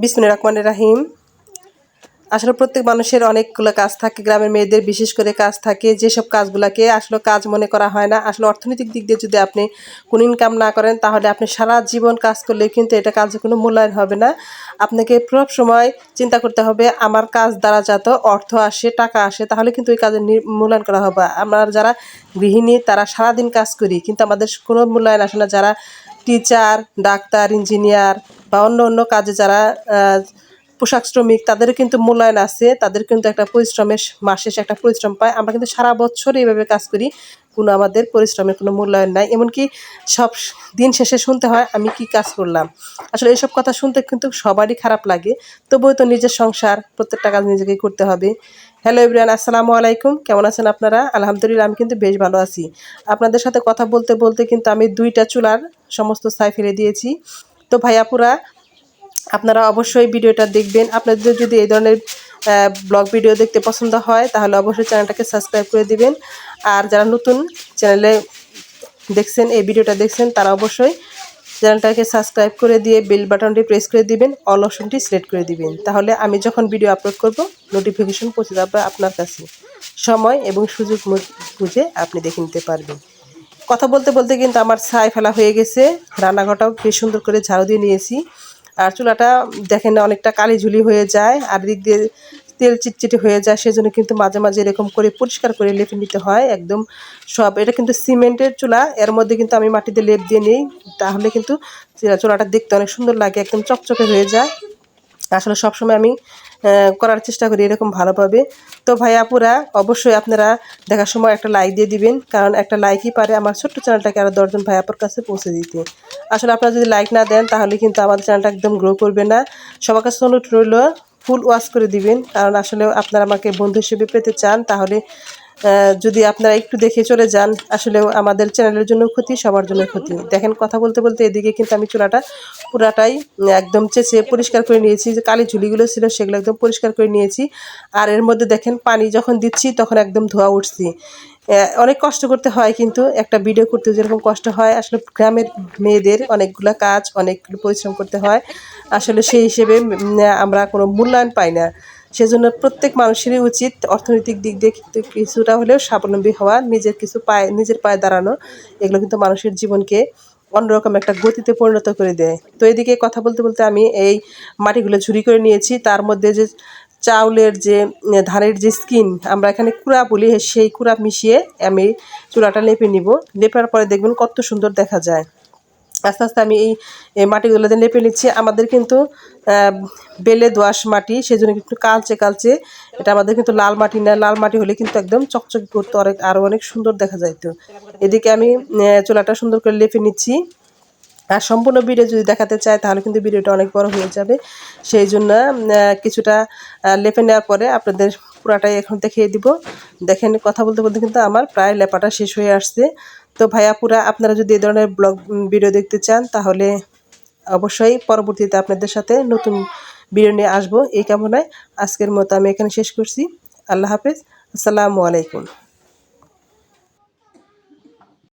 বিসমুল্লাহ রহমানের রাহিম। আসলে প্রত্যেক মানুষের অনেকগুলো কাজ থাকে, গ্রামের মেয়েদের বিশেষ করে কাজ থাকে, যেসব কাজগুলোকে আসলে কাজ মনে করা হয় না। আসলে অর্থনৈতিক দিক দিয়ে যদি আপনি কোনো ইনকাম না করেন, তাহলে আপনি সারা জীবন কাজ করলে কিন্তু এটা কাজে কোনো মূল্যায়ন হবে না। আপনাকে সব সময় চিন্তা করতে হবে, আমার কাজ দ্বারা যত অর্থ আসে, টাকা আসে, তাহলে কিন্তু ওই কাজের মূল্যায়ন করা হবে। আমার যারা গৃহিণী, তারা সারাদিন কাজ করি, কিন্তু আমাদের কোনো মূল্যায়ন আসে না। যারা টিচার ডাক্তার ইঞ্জিনিয়ার বা অন্য অন্য কাজে যারা পোশাক শ্রমিক, তাদের কিন্তু মূল্যায়ন আছে, তাদের কিন্তু একটা পরিশ্রমের মাসে একটা পরিশ্রম পায়। আমরা কিন্তু সারা বছর এইভাবে কাজ করি, কোনো আমাদের পরিশ্রমের কোনো মূল্যায়ন নাই। এমনকি সব দিন শেষে শুনতে হয়, আমি কি কাজ করলাম? আসলে এইসব কথা শুনতে কিন্তু সবারই খারাপ লাগে। তবুও তো নিজের সংসার, প্রত্যেকটা কাজ নিজেকেই করতে হবে। হ্যালো ইব্রান আসসালামু আলাইকুম। কেমন আছেন আপনারা? আলহামদুলিল্লাহ, আমি কিন্তু বেশ ভালো আছি। আপনাদের সাথে কথা বলতে বলতে কিন্তু আমি দুইটা চুলার সমস্ত ছাই ফেলে দিয়েছি। তো ভাইয়াপুরা আপনারা অবশ্যই ভিডিওটা দেখবেন। আপনাদের যদি এই ধরনের ব্লগ ভিডিও দেখতে পছন্দ হয়, তাহলে অবশ্যই চ্যানেলটাকে সাবস্ক্রাইব করে দিবেন। আর যারা নতুন চ্যানেলে দেখছেন, এই ভিডিওটা দেখছেন, তারা অবশ্যই চ্যানেলটাকে সাবস্ক্রাইব করে দিয়ে বেল বাটনটি প্রেস করে দিবেন, অল অপশনটি সিলেক্ট করে দিবেন। তাহলে আমি যখন ভিডিও আপলোড করব, নোটিফিকেশন পৌঁছে যাবে আপনার কাছে। সময় এবং সুযোগ বুঝে আপনি দেখে নিতে পারবেন। কথা বলতে বলতে কিন্তু আমার ছাই ফেলা হয়ে গেছে। রান্নাঘরটাও বেশ সুন্দর করে ঝাড়ু দিয়ে নিয়েছি। আর চুলাটা দেখেন না অনেকটা কালি ঝুলি হয়ে যায়, আর দিক দিয়ে তেল চিটচিটে হয়ে যায়, সেজন্য কিন্তু মাঝে মাঝে এরকম করে পরিষ্কার করে লেপে নিতে হয় একদম সব। এটা কিন্তু সিমেন্টের চুলা, এর মধ্যে কিন্তু আমি মাটিতে লেপ দিয়ে নিই, তাহলে কিন্তু চুলাটা দেখতে অনেক সুন্দর লাগে, একদম চকচকে হয়ে যায়। আসলে সবসময় আমি করার চেষ্টা করি এরকম ভালোভাবে। তো ভাই আপুরা, অবশ্যই আপনারা দেখার সময় একটা লাইক দিয়ে দিবেন, কারণ একটা লাইকই পারে আমার ছোট্ট চ্যানেলটাকে আরও দশজন ভাই আপুর কাছে পৌঁছে দিতে। আসলে আপনারা যদি লাইক না দেন, তাহলে কিন্তু আমাদের চ্যানেলটা একদম গ্রো করবে না। সবার কাছে অনুরোধ রইল ফুল ওয়াশ করে দিবেন, কারণ আসলে আপনারা আমাকে বন্ধু হিসেবে পেতে চান, তাহলে যদি আপনারা একটু দেখে চলে যান আসলে আমাদের চ্যানেলের জন্য ক্ষতি, সবার জন্য ক্ষতি। দেখেন, কথা বলতে বলতে এদিকে কিন্তু আমি চুলাটা পুরাটাই একদম চেঁচে পরিষ্কার করে নিয়েছি। যে কালি ঝুলিগুলো ছিল, সেগুলো একদম পরিষ্কার করে নিয়েছি। আর এর মধ্যে দেখেন, পানি যখন দিচ্ছি, তখন একদম ধোয়া উঠছি। অনেক কষ্ট করতে হয় কিন্তু একটা ভিডিও করতে যেরকম কষ্ট হয়, আসলে গ্রামের মেয়েদের অনেকগুলো কাজ অনেকগুলো পরিশ্রম করতে হয়। আসলে সেই হিসেবে আমরা কোনো মূল্যায়ন পাই না। সেজন্য প্রত্যেক মানুষেরই উচিত অর্থনৈতিক দিক দিয়ে কিছুটা হলেও স্বাবলম্বী হওয়া, নিজের কিছু পায়ে, নিজের পায়ে দাঁড়ানো। এগুলো কিন্তু মানুষের জীবনকে অন্যরকম একটা গতিতে পরিণত করে দেয়। তো এদিকে কথা বলতে বলতে আমি এই মাটিগুলো ঝুরি করে নিয়েছি। তার মধ্যে যে চাউলের যে, ধানের যে স্কিন আমরা এখানে কুড়া বলি, সেই কুড়া মিশিয়ে আমি চুলাটা লেপে নিব। লেপার পরে দেখবেন কত সুন্দর দেখা যায়। আস্তে আস্তে আমি এই মাটিগুলো মাটিগুলোতে লেপে নিচ্ছি। আমাদের কিন্তু বেলে দোয়াশ মাটি সেই জন্য কিন্তু কালচে কালচে এটা আমাদের কিন্তু লাল মাটি না, লাল মাটি হলে কিন্তু একদম চকচকে করতো অনেক আরও অনেক সুন্দর দেখা যাইতো। এদিকে আমি চুলাটা সুন্দর করে লেপে নিচ্ছি। আর সম্পূর্ণ ভিডিও যদি দেখাতে চাই তাহলে কিন্তু ভিডিওটা অনেক বড় হয়ে যাবে। সেই জন্য কিছুটা লেপে নেওয়ার পরে আপনাদের পুরাটাই এখন দেখিয়ে দিব। দেখেন, কথা বলতে বলতে কিন্তু আমার প্রায় লেপাটা শেষ হয়ে আসছে। তো ভাইয়া, পুরা, আপনারা যদি এই ধরনের ব্লগ ভিডিও দেখতে চান, তাহলে অবশ্যই পরবর্তীতে আপনাদের সাথে নতুন ভিডিও নিয়ে আসব। এই কামনায় আজকের মতো আমি এখানে শেষ করছি। আল্লাহ হাফেজ। আসসালামু আলাইকুম।